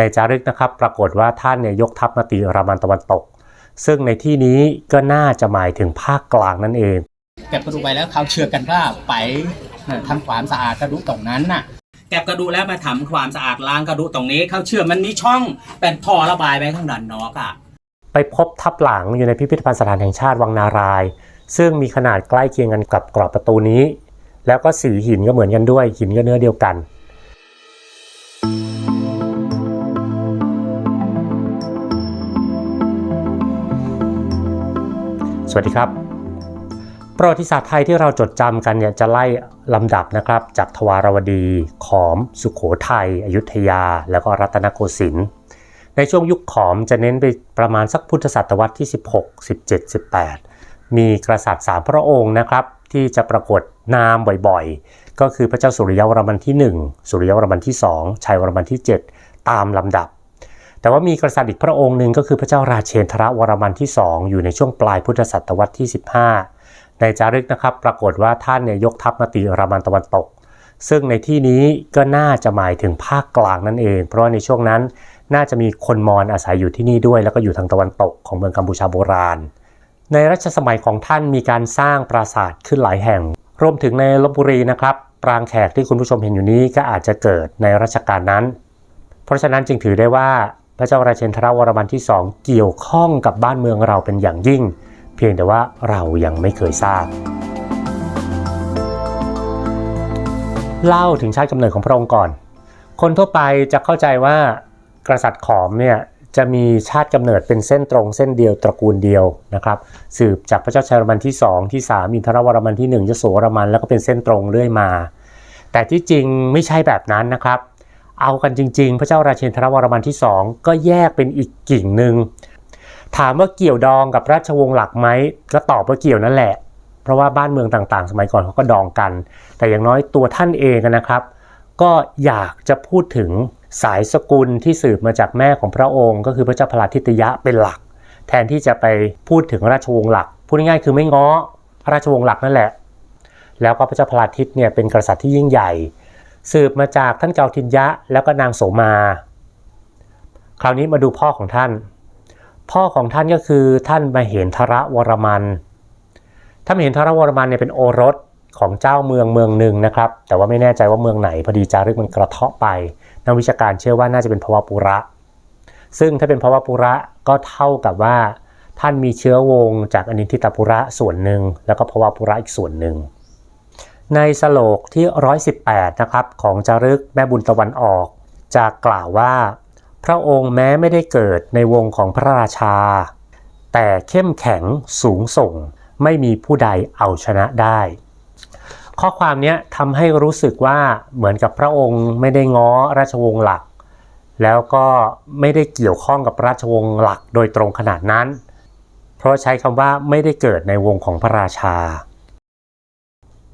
ในจารึกนะครับปรากฏว่าท่านเนี่ยยกทัพมาตีรามันตะวันตก ซึ่งในที่นี้ก็น่าจะหมายถึงภาคกลางนั่นเองเก็บกระดูกไปแล้วเขาเชื่อกันว่าไปทำความสะอาดกระดูกตรงนั้นน่ะเก็บกระดูกแล้วมาทำความสะอาดล้างกระดูกตรงนี้เขาเชื่อมันมีช่องเป็นท่อระบายไปข้างด้านนอกอะไปพบทับหลังอยู่ในพิพิธภัณฑ์สถานแห่งชาติวังนาราย ซึ่งมีขนาดใกล้เคียงกันกับกรอบประตูนี้ แล้วก็สีหินก็เหมือนกันด้วยหินก็เนื้อเดียวกัน สวัสดีครับ ประวัติศาสตร์ไทยที่เราจดจำกันเนี่ยจะไล่ลำดับนะครับจากทวารวดี ขอม สุขโขทัยอยุธยา แล้วก็รัตนโกสินทร์ในช่วงยุคขอมจะเน้นไปประมาณสักพุทธศตวรรษที่ 16 17 18 มีกษัตริย์สามพระองค์นะครับ ที่จะปรากฏนามบ่อยๆ ก็คือพระเจ้าสุริยวรมันที่ 1 สุริยวรมันที่ 2 ชัยวรมันที่ 7 ตามลำดับ แต่ว่ามีกษัตริย์อีกพระองค์หนึ่งก็คือพระเจ้าราเชนทรวรมันที่ 2 อยู่ในช่วงปลายพุทธศตวรรษที่ 15 ในจารึกนะครับปรากฏว่าท่านเนี่ยยกทัพมาตีรามันตะวันตก ซึ่งในที่นี้ก็น่าจะหมายถึงภาคกลางนั่นเอง เพราะว่าในช่วงนั้นน่าจะมีคนมอญอาศัยอยู่ที่นี่ด้วย แล้วก็อยู่ทางตะวันตกของเมืองกัมพูชาโบราณ ในรัชสมัยของท่านมีการสร้างปราสาทขึ้นหลายแห่ง รวมถึงในลบบุรีนะครับปรางแขกที่คุณผู้ชมเห็นอยู่นี้ก็อาจจะเกิดในรัชกาลนั้น เพราะฉะนั้นจึงถือได้ว่า พระเจ้าราเชนทรวรมันที่สองเกี่ยวข้องกับบ้านเมืองเราเป็นอย่างยิ่ง เพียงแต่ว่าเรายังไม่เคยทราบ เล่าถึงชาติกำเนิดของพระองค์ก่อน คนทั่วไปจะเข้าใจว่ากษัตริย์ขอมเนี่ยจะมีชาติกำเนิดเป็นเส้นตรงเส้นเดียวตระกูลเดียวนะครับสืบจากพระเจ้าชัยวรมันที่ 2 ที่ 3 อินทรวรมันที่1ยโสวรมันแล้วก็เป็นเส้นตรงเรื่อยมา แต่ที่จริงไม่ใช่แบบนั้นนะครับ เอากันจริง ๆ พระเจ้าราเชนทรวรมันที่2ก็แยกเป็นอีกกิ่งหนึ่งถามว่าเกี่ยวดองกับราชวงศ์หลักไหมก็ตอบว่าเกี่ยวนั่นแหละ เพราะว่าบ้านเมืองต่างๆ สมัยก่อนเขาก็ดองกัน แต่อย่างน้อยตัวท่านเองนะครับ ก็อยากจะพูดถึงสายสกุลที่สืบมาจากแม่ของพระองค์ ก็คือพระเจ้าพลาทิตยะเป็นหลัก แทนที่จะไปพูดถึงราชวงศ์หลัก พูดง่ายๆคือไม่ง้อราชวงศ์หลักนั่นแหละ แล้วก็พระเจ้าพลาทิตเนี่ยเป็นกษัตริย์ที่ยิ่งใหญ่ สืบมาจากท่านเกาทินยะแล้วก็นางโสมา คราวนี้มาดูพ่อของท่าน พ่อของท่านก็คือท่านมาเห็นทระวรมันท่านมาเห็นทระวรมันเนี่ยเป็นโอรสของเจ้าเมืองเมืองหนึ่งนะครับ แต่ว่าไม่แน่ใจว่าเมืองไหนพอดีจารึกมันกระเทาะไปนักวิชาการเชื่อว่าน่าจะเป็นภวปุระ ซึ่งถ้าเป็นภวปุระก็เท่ากับว่า ท่านมีเชื้อวงจากอนินทิตปุระส่วนหนึ่งแล้วก็ภวปุระอีกส่วนหนึ่ง ในสโลกที่ 118 นะครับ ของจารึกแม่บุญตะวันออก จะกล่าวว่า พระองค์แม้ไม่ได้เกิดในวงของพระราชา แต่เข้มแข็งสูงส่ง ไม่มีผู้ใดเอาชนะได้ ข้อความนี้ทำให้รู้สึกว่าเหมือนกับพระองค์ไม่ได้ง้อราชวงศ์หลัก แล้วก็ไม่ได้เกี่ยวข้องกับราชวงศ์หลักโดยตรงขนาดนั้น เพราะใช้คำว่าไม่ได้เกิดในวงของพระราชา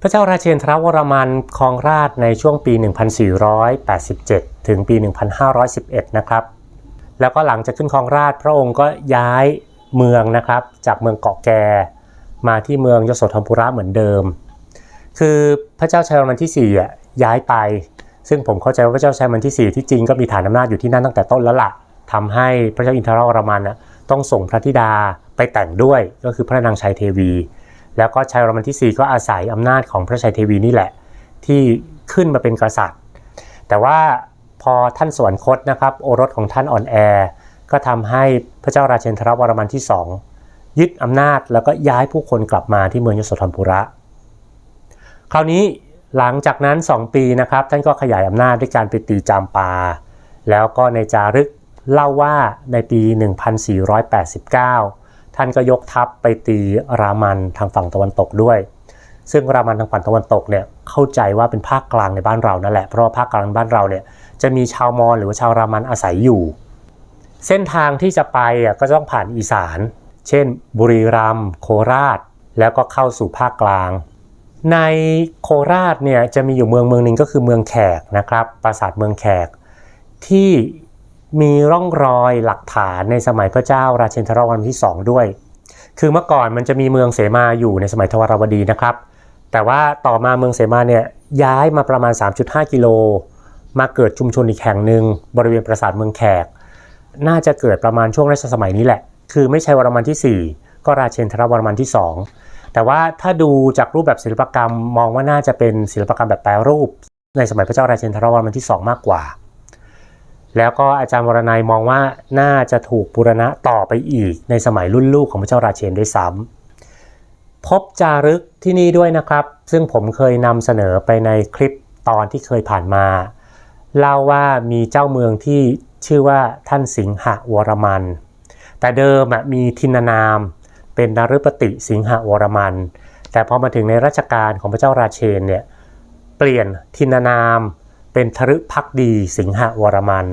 พระเจ้าราเชนทรวรมันครองราชในช่วงปี 1487 ถึงปี 1511 นะครับ แล้วก็หลังจากขึ้นครองราชพระองค์ก็ย้ายเมืองนะครับ จากเมืองเกาะแก มาที่เมืองยโสธรปุระเหมือนเดิม คือพระเจ้าชัยวรมันที่4อะย้ายไป ซึ่งผมเข้าใจว่าพระเจ้าชัยวรมันที่ 4 ที่จริงก็มีฐานอำนาจอยู่ที่นั่นตั้งแต่ต้นแล้วล่ะทำให้พระเจ้าอินทรวรมันอะต้องส่งพระธิดาไปแต่งด้วยก็คือพระนางชัยเทวี แล้วก็ชัยวรมันที่4ก็อาศัยอำนาจของพระชัยเทวีนี่แหละ ที่ขึ้นมาเป็นกษัตริย์ แต่ว่าพอท่านสวรรคตนะครับ โอรสของท่านอ่อนแอ ก็ทำให้พระเจ้าราเชนทรวรมันที่2ยึดอำนาจแล้วก็ย้ายผู้คนกลับมาที่เมืองยโสธรปุระ คราวนี้หลังจากนั้น 2 ปีนะครับ ท่านก็ขยายอำนาจด้วยการไปตีจามปา แล้วก็ในจารึกเล่าว่าในปี 1489 ท่านก็ยกทัพไปตีรามันทางฝั่งตะวันตกด้วย ซึ่งรามันทางฝั่งตะวันตกเนี่ยเข้าใจว่าเป็นภาคกลางในบ้านเรานั่นแหละเพราะว่าภาคกลางบ้านเราเนี่ยจะมีชาวมอญหรือว่าชาวรามันอาศัยอยู่ เส้นทางที่จะไปอะก็ต้องผ่านอีสาน เช่น บุรีรัมย์โคราช แล้วก็เข้าสู่ภาคกลาง ในโคราชเนี่ยจะมีอยู่เมืองเมืองหนึ่งก็คือเมืองแขกนะครับปราสาทเมืองแขกที่ มีร่องรอยหลักฐานในสมัยพระเจ้าราเชนทรวรมันที่2ด้วย คือเมื่อก่อนมันจะมีเมืองเสมาอยู่ในสมัยทวารวดีนะครับ แต่ว่าต่อมาเมืองเสมาเนี่ยย้ายมาประมาณ 3.5 กิโล มาเกิดชุมชนอีกแห่งหนึ่งบริเวณปราสาทเมืองแขก น่าจะเกิดประมาณช่วงรัชสมัยนี้แหละ คือไม่ใช่วรมันที่ 4 ก็ราเชนทรวรมันที่ 2 แต่ว่าถ้าดูจากรูปแบบศิลปกรรมมองว่าน่าจะเป็นศิลปกรรมแบบแปรรูป ในสมัยพระเจ้าราเชนทรวรมันที่ 2 มากกว่า แล้วก็อาจารย์วรนัยมองว่าน่าจะถูกบูรณะต่อไปอีก ในสมัยรุ่นลูกของพระเจ้าราเชนด้วยซ้ำพบจารึกที่นี่ด้วยนะครับ ซึ่งผมเคยนำเสนอไปในคลิปตอนที่เคยผ่านมา เล่าว่ามีเจ้าเมืองที่ชื่อว่าท่านสิงหวรมัน แต่เดิมมีทินานาม เป็นนฤปติสิงหวรมัน แต่พอมาถึงในรัชกาลของพระเจ้าราเชนเนี่ยเปลี่ยนทินานาม เป็นทรึพักดีสิงหวรมัน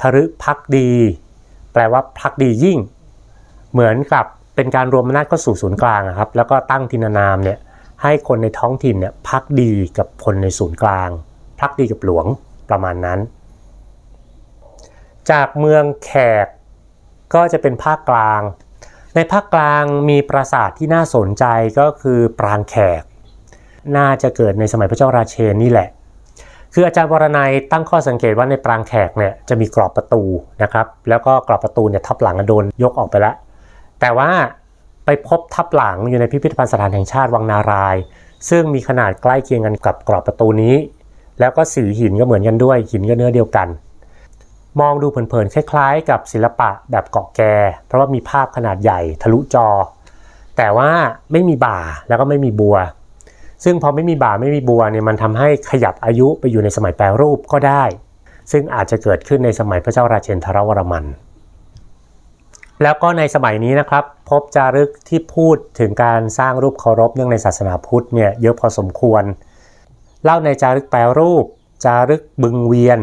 ทรึพักดี แปลว่าพักดียิ่ง เหมือนกับเป็นการรวมอำนาจเข้าสู่ศูนย์กลางอะครับ แล้วก็ตั้งทินานามเนี่ยให้คนในท้องถิ่นเนี่ยพักดีกับคนในศูนย์กลาง พักดีกับหลวงประมาณนั้น จากเมืองแขกก็จะเป็นภาคกลาง ในภาคกลางมีปราสาทที่น่าสนใจก็คือปรางแขก น่าจะเกิดในสมัยพระเจ้าราเชนนี่แหละ คืออาจารย์วรนัยตั้งข้อสังเกตว่าในปรางแขกเนี่ยจะมีกรอบประตูนะครับ แล้วก็กรอบประตูเนี่ยทับหลังโดนยกออกไปแล้ว แต่ว่าไปพบทับหลังอยู่ในพิพิธภัณฑ์สถานแห่งชาติวังนาราย ซึ่งมีขนาดใกล้เคียงกันกับกรอบประตูนี้ แล้วก็สีหินก็เหมือนกันด้วย หินก็เนื้อเดียวกัน มองดูเผินๆคล้ายๆ กับศิลปะแบบเกาะแก เพราะว่ามีภาพขนาดใหญ่ทะลุจอ แต่ว่าไม่มีบ่าแล้วก็ไม่มีบัว ซึ่งพอไม่มีบ่าไม่มีบัวเนี่ยมันทำให้ขยับอายุไปอยู่ในสมัยแปรรูปก็ได้ ซึ่งอาจจะเกิดขึ้นในสมัยพระเจ้าราเชนทรวรมัน แล้วก็ในสมัยนี้นะครับ พบจารึกที่พูดถึงการสร้างรูปเคารพเนื่องในศาสนาพุทธเนี่ยเยอะพอสมควร เล่าในจารึกแปรรูป จารึกบึงเวียน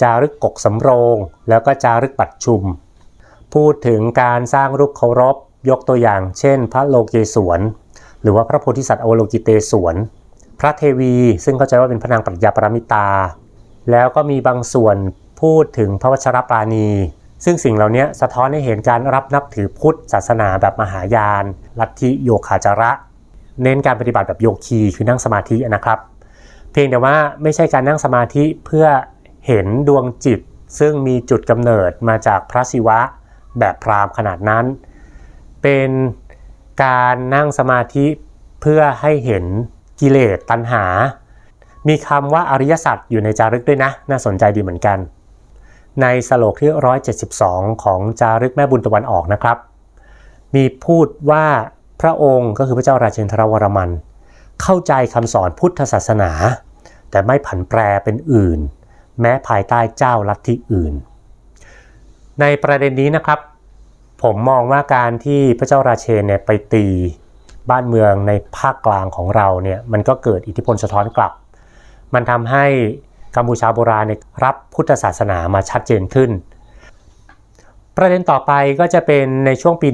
จารึกกกสำโรง แล้วก็จารึกปัดชุม พูดถึงการสร้างรูปเคารพยกตัวอย่าง เช่น พระโลเกศวร รือว่าพระโพธิสัตว์อวโลกิเตศวรพระเทวี ซึ่งเข้าใจว่าเป็นพระนางปรัชญาปรมิตา แล้วก็มีบางส่วนพูดถึงพระวชรปราณี ซึ่งสิ่งเหล่านี้สะท้อนให้เห็นการรับนับถือพุทธศาสนาแบบมหายาน ลัทธิโยคาจาระ เน้นการปฏิบัติแบบโยคีคือนั่งสมาธินะครับ เพียงแต่ว่าไม่ใช่การนั่งสมาธิเพื่อเห็นดวงจิต ซึ่งมีจุดกำเนิดมาจากพระศิวะแบบพราหมณ์ขนาดนั้น เป็น การนั่งสมาธิเพื่อให้เห็นกิเลสตัณหา มีคำว่าอริยสัจอยู่ในจารึกด้วยนะ น่าสนใจดีเหมือนกัน ในสโลกที่ 172 ของจารึกแม่บุญตะวันออกนะครับ มีพูดว่าพระองค์ก็คือพระเจ้าราชเชนทรวรมัน เข้าใจคำสอนพุทธศาสนา แต่ไม่ผันแปรเป็นอื่น แม้ภายใต้เจ้าลัทธิอื่น ในประเด็นนี้นะครับ ผมมองว่าการที่พระเจ้าราเชนเนี่ยไปตีบ้านเมืองในภาคกลางของเราเนี่ยมันก็เกิดอิทธิพลสะท้อนกลับ มันทำให้กัมพูชาโบราณรับพุทธศาสนามาชัดเจนขึ้น ประเด็นต่อไปก็จะเป็นในช่วงปี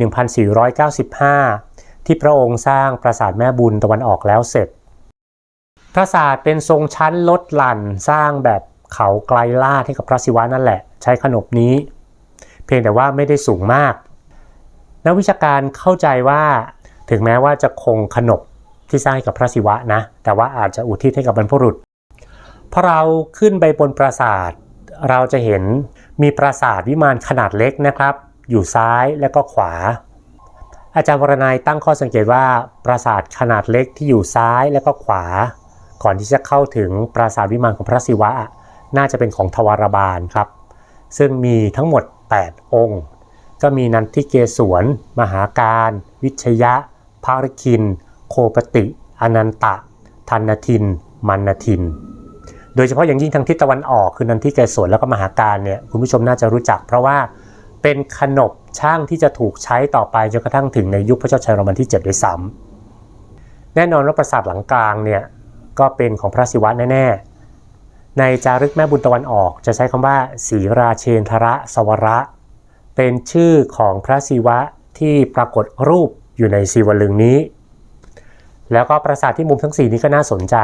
1495 ที่พระองค์สร้างปราสาทแม่บุญตะวันออกแล้วเสร็จ ปราสาทเป็นทรงชั้นลดหลั่นสร้างแบบเขาไกลลาดให้กับพระศิวะนั่นแหละ ใช้ขนบนี้ เพียงแต่ว่าไม่ได้สูงมาก นักวิชาการเข้าใจว่าถึงแม้ว่าจะคงขนบที่สร้างให้กับพระศิวะนะ แต่ว่าอาจจะอุทิศให้กับบรรพบุรุษพอเราขึ้นไปบนปราสาท เราจะเห็นมีปราสาทวิมานขนาดเล็กนะครับ อยู่ซ้ายและก็ขวา อาจารย์วรนัยตั้งข้อสังเกตว่าปราสาทขนาดเล็กที่อยู่ซ้ายและก็ขวา ก่อนที่จะเข้าถึงปราสาทวิมานของพระศิวะ น่าจะเป็นของทวารบาลครับ ซึ่งมีทั้งหมด 8 องค์ ก็มีนันทิเกศวรมหาการ วิชยะภารคิน โคปติอนันตะ ทันนทิน มันนทิน โดยเฉพาะอย่างยิ่งทางทิศตะวันออกคือนันทิเกศวรแล้วก็มหาการเนี่ยคุณผู้ชมน่าจะรู้จัก เพราะว่าเป็นขนบช่างที่จะถูกใช้ต่อไปจนกระทั่งถึงในยุคพระเจ้าชัยรมันที่7ด้วยซ้ำแน่นอนว่าปราสาทหลังกลางเนี่ยก็เป็นของพระศิวะแน่ๆในจารึกแม่บุญตะวันออกจะใช้คำว่าสีราเชนทระสวระ เป็นชื่อของพระศิวะที่ปรากฏรูปอยู่ในศิวลึงนี้ แล้วก็ปราสาทที่มุมทั้ง 4 นี้ก็น่าสนใจ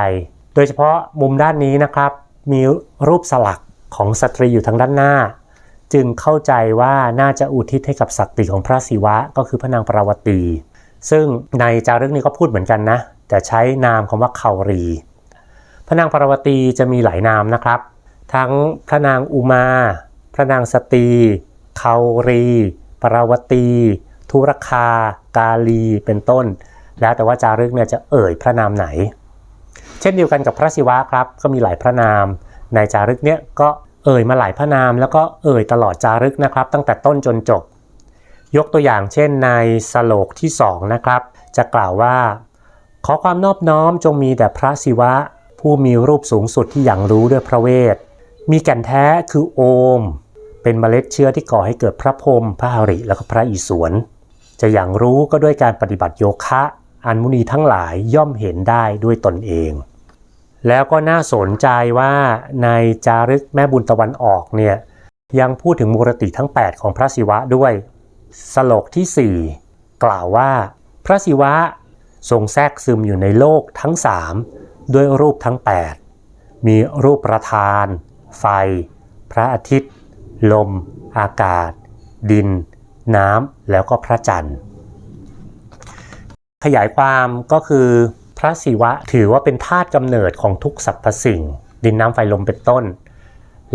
โดยเฉพาะมุมด้านนี้นะครับ มีรูปสลักของสตรีอยู่ทางด้านหน้า จึงเข้าใจว่าน่าจะอุทิศให้กับศักดิ์ของพระศิวะก็คือพระนางปราวตี ซึ่งในจารึกนี้ก็พูดเหมือนกันนะ แต่ใช้นามคำว่าเขารี พระนางปราวตีจะมีหลายนามนะครับ ทั้งพระนางอุมา พระนางสตรี คารีปราวตี ทุรคา กาลี เป็นต้น แล้วแต่ว่าจารึกเนี่ยจะเอ่ยพระนามไหน เช่นเดียวกันกับพระศิวะครับ ก็มีหลายพระนาม ในจารึกเนี่ยก็เอ่ยมาหลายพระนาม แล้วก็เอ่ยตลอดจารึกนะครับ ตั้งแต่ต้นจนจบ ยกตัวอย่างเช่นในสโลกที่สองนะครับ จะกล่าวว่า ขอความนอบน้อมจงมีแต่พระศิวะ ผู้มีรูปสูงสุดที่อย่างรู้ด้วยพระเวทมีแก่นแท้คือโอม เป็นเมล็ดเชื้อที่ก่อให้เกิดพระพรหมพระหริและก็พระอิศวร จะอย่างรู้ก็ด้วยการปฏิบัติโยคะ อันมุนีทั้งหลายย่อมเห็นได้ด้วยตนเอง แล้วก็น่าสนใจว่าในจารึกแม่บุญตะวันออกเนี่ยยังพูดถึงมูรติทั้ง 8 ของพระศิวะด้วย สโลกที่ 4 กล่าวว่าพระศิวะทรงแทรกซึมอยู่ในโลกทั้ง 3 ด้วยรูปทั้ง 8 มีรูปประธาน ไฟ พระอาทิตย์ ลม อากาศ ดิน น้ำแล้วก็พระจันทร์ ขยายความก็คือพระศิวะถือว่าเป็นธาตุกำเนิดของทุกสรรพสิ่ง ดินน้ำไฟลมเป็นต้น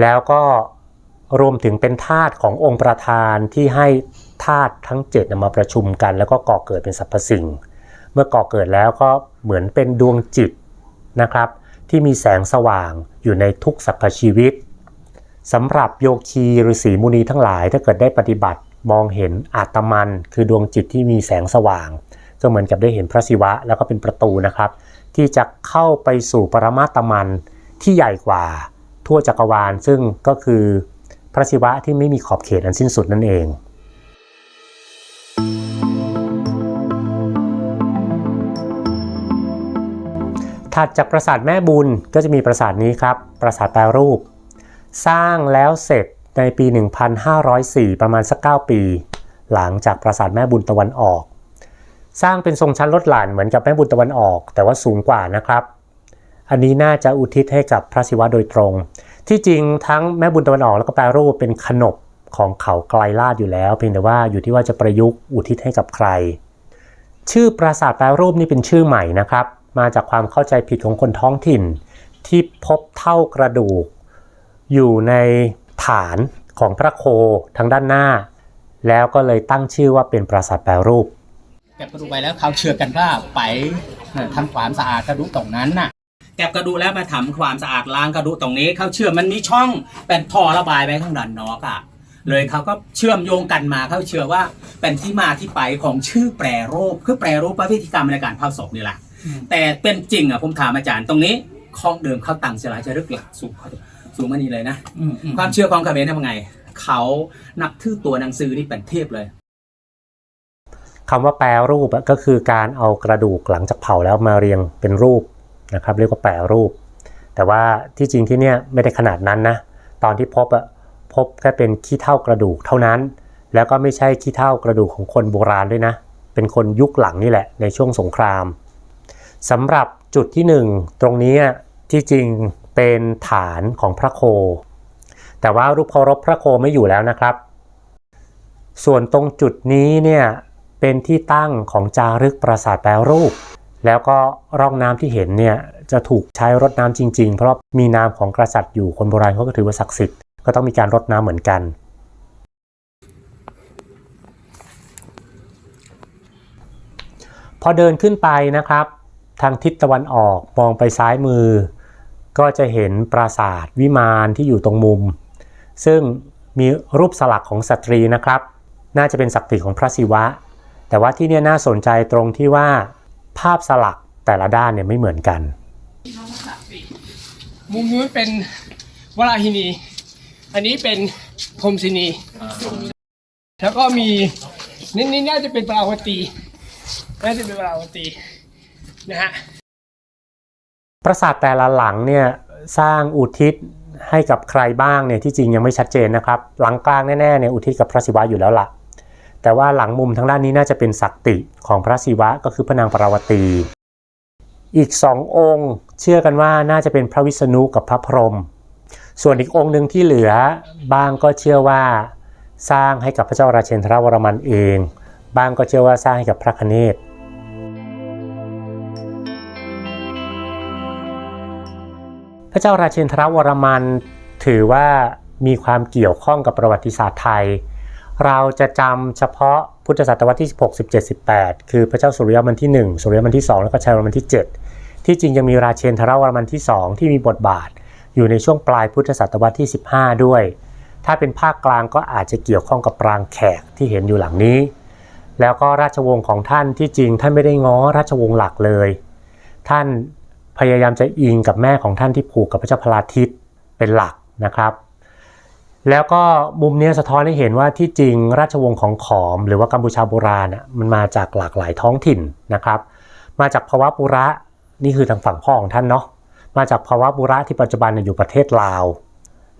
แล้วก็รวมถึงเป็นธาตุขององค์ประธานที่ให้ธาตุทั้ง7นำมาประชุมกัน แล้วก็ก่อเกิดเป็นสรรพสิ่ง เมื่อก่อเกิดแล้วก็เหมือนเป็นดวงจิตนะครับ ที่มีแสงสว่างอยู่ในทุกสรรพชีวิต สำหรับโยคีหรือศีมุนีทั้งหลายถ้าเกิดได้ปฏิบัติมองเห็นอาตมัน คือดวงจิตที่มีแสงสว่าง ก็เหมือนกับได้เห็นพระศิวะแล้วก็เป็นประตูนะครับ ที่จะเข้าไปสู่ปรมาตมันที่ใหญ่กว่า ทั่วจักรวาล ซึ่งก็คือพระศิวะที่ไม่มีขอบเขตอันสิ้นสุดนั่นเองถัดจากปราสาทแม่บุญก็จะมีปราสาทนี้ครับ ปราสาทแปรรูป สร้างแล้วเสร็จในปี 1504 ประมาณสัก 9 ปี หลังจากปราสาทแม่บุญตะวันออก สร้างเป็นทรงชั้นลดหลั่นเหมือนกับแม่บุญตะวันออก แต่ว่าสูงกว่านะครับ อันนี้น่าจะอุทิศให้กับพระศิวะโดยตรง ที่จริงทั้งแม่บุญตะวันออกแล้วก็แปรรูปเป็นขนบของเขาไกลลาดอยู่แล้ว เพียงแต่ว่าอยู่ที่ว่าจะประยุกต์อุทิศให้กับใคร ชื่อปราสาทแปรรูปนี่เป็นชื่อใหม่นะครับ มาจากความเข้าใจผิดของคนท้องถิ่น ที่พบเท่ากระดูก อยู่ในฐานของพระโคทางด้านหน้า แล้วก็เลยตั้งชื่อว่าเป็นปราสาทแปรรูปแก็บกระดูกไปแล้วเขาเชื่อกันว่าไปทำความสะอาดกระดูกตรงนั้นน่ะแก็บกระดูกแล้วมาทำความสะอาดล้างกระดูกตรงนี้เขาเชื่อมันมีช่องเป็นท่อระบายไปข้างด้านนอกอะเลยเขาก็เชื่อมโยงกันมาเขาเชื่อว่าเป็นที่มาที่ไปของชื่อแปรรูปคือแปรรูปพระพิธีกรรมในการเผาศพนี่แหละแต่เป็นจริงอะผมถามอาจารย์ตรงนี้ข้องเดิมเขาตั้งเสลายจะรึกหลักสูงเขา สูงมานี่เลยนะความเชื่อของเขมรทำไง เขานับถือตัวหนังสือนี่เป็นเทพเลย คำว่าแปรรูปอะก็คือการเอากระดูกหลังจากเผาแล้วมาเรียงเป็นรูปนะครับเรียกว่าแปรรูป แต่ว่าที่จริงที่เนี่ยไม่ได้ขนาดนั้นนะตอนที่พบอะพบแค่เป็นขี้เท่ากระดูกเท่านั้น แล้วก็ไม่ใช่ขี้เท่ากระดูกของคนโบราณด้วยนะ เป็นคนยุคหลังนี่แหละในช่วงสงครามสำหรับจุดที่หนึ่งตรงนี้ที่จริง เป็นฐานของพระโค แต่ว่ารูปเคารพพระโคไม่อยู่แล้วนะครับ ส่วนตรงจุดนี้เนี่ยเป็นที่ตั้งของจารึกปราสาทแปรรูป แล้วก็ร่องน้ำที่เห็นเนี่ยจะถูกใช้รดน้ำจริง ๆ เพราะมีนามของกษัตริย์อยู่คนโบราณเขาก็ถือว่าศักดิ์สิทธิ์ก็ต้องมีการรดน้ำเหมือนกัน พอเดินขึ้นไปนะครับ ทางทิศตะวันออกมองไปซ้ายมือ ก็จะเห็นปราสาทวิมานที่อยู่ตรงมุม ซึ่งมีรูปสลักของสตรีนะครับ น่าจะเป็นศักดิ์สิทธิ์ของพระศิวะ แต่ว่าที่นี่น่าสนใจตรงที่ว่าภาพสลักแต่ละด้านเนี่ยไม่เหมือนกัน มุมนู้นเป็นวราหินี อันนี้เป็นพรมศินี แล้วก็มีนี่นี่น่าจะเป็นปราวตีน่าจะเป็นปราวตีนะฮะ ปราสาทแต่ละหลังเนี่ยสร้างอุทิศให้กับใครบ้างเนี่ยที่จริงยังไม่ชัดเจนนะครับ หลังกลางแน่ๆเนี่ยอุทิศกับพระศิวะอยู่แล้วล่ะ แต่ว่าหลังมุมทางด้านนี้น่าจะเป็นศักติของพระศิวะก็คือพระนางปราวตี อีกสององค์เชื่อกันว่าน่าจะเป็นพระวิษณุกับพระพรหมส่วนอีกองค์หนึ่งที่เหลือบ้างก็เชื่อว่าสร้างให้กับพระเจ้าราชเชนทรวรมันเอง บ้างก็เชื่อว่าสร้างให้กับพระคเนศ พระเจ้าราชเชนทรวรมันถือว่ามีความเกี่ยวข้องกับประวัติศาสตร์ไทย เราจะจำเฉพาะพุทธศตวรรษที่ 16 17 18 คือพระเจ้าสุริยมันที่ 1 สุริยมันที่ 2 แล้วก็ชัยวรมันที่ 7 ที่จริงยังมีราเชนทรวรมันที่ 2 ที่มีบทบาท อยู่ในช่วงปลายพุทธศตวรรษที่ 15 ด้วย ถ้าเป็นภาคกลางก็อาจจะเกี่ยวข้องกับปรางแขกที่เห็นอยู่หลังนี้ แล้วก็ราชวงศ์ของท่านที่จริงท่านไม่ได้ง้อราชวงศ์หลักเลย ท่าน พยายามจะอิงกับแม่ของท่านที่ผูกกับพระเจ้าพลาทิตเป็นหลักนะครับ แล้วก็มุมเนี้ยสะท้อนให้เห็นว่าที่จริงราชวงศ์ของขอม หรือว่ากัมพูชาโบราณน่ะมันมาจากหลากหลายท้องถิ่นนะครับ มาจากภาวะปุระนี่คือทางฝั่งพ่อของท่านเนาะมาจากภาวะปุระที่ปัจจุบันอยู่ประเทศลาว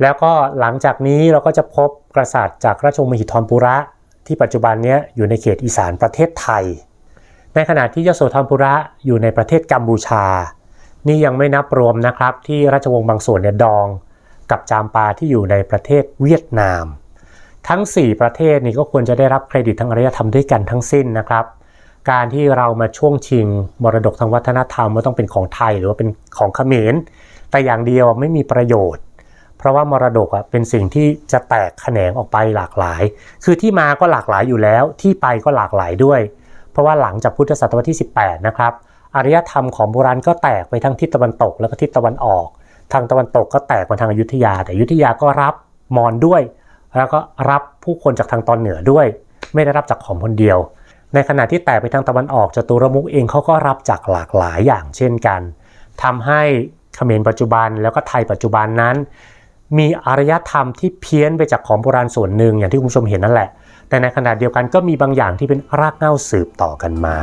แล้วก็หลังจากนี้เราก็จะพบกษัตริย์จากราชวงศ์มหิธรปุระที่ปัจจุบันเนี้ยอยู่ในเขตอีสานประเทศไทย ในขณะที่ยโสธรปุระอยู่ในประเทศกัมพูชา นี่ยังไม่นับรวมนะครับที่ราชวงศ์บางส่วนเนี่ยดองกับจามปาที่อยู่ในประเทศเวียดนาม ทั้ง 4 ประเทศนี้ก็ควรจะได้รับเครดิตทางอารยธรรมด้วยกันทั้งสิ้นนะครับ การที่เรามาช่วงชิงมรดกทางวัฒนธรรมว่าต้องเป็นของไทยหรือว่าเป็นของเขมร แต่อย่างเดียวไม่มีประโยชน์ เพราะว่ามรดกอะเป็นสิ่งที่จะแตกแขนงออกไปหลากหลาย คือที่มาก็หลากหลายอยู่แล้วที่ไปก็หลากหลายด้วย เพราะว่าหลังจากพุทธศตวรรษที่ 18 นะครับ อารยธรรมของโบราณก็แตกไปทั้งทิศตะวันตกแล้วก็ทิศตะวันออก ทางตะวันตกก็แตกมาทางอยุธยา แต่อยุธยาก็รับมอญด้วย แล้วก็รับผู้คนจากทางตอนเหนือด้วย ไม่ได้รับจากขอมคนเดียว ในขณะที่แตกไปทางตะวันออกจตุรมุกเองเขาก็รับจากหลากหลายอย่างเช่นกันทำให้เขมรปัจจุบันแล้วก็ไทยปัจจุบันนั้น มีอารยธรรมที่เพี้ยนไปจากของโบราณส่วนหนึ่งอย่างที่คุณผู้ชมเห็นนั่นแหละ แต่ในขณะเดียวกันก็มีบางอย่างที่เป็นรากเหง้าสืบต่อกันมา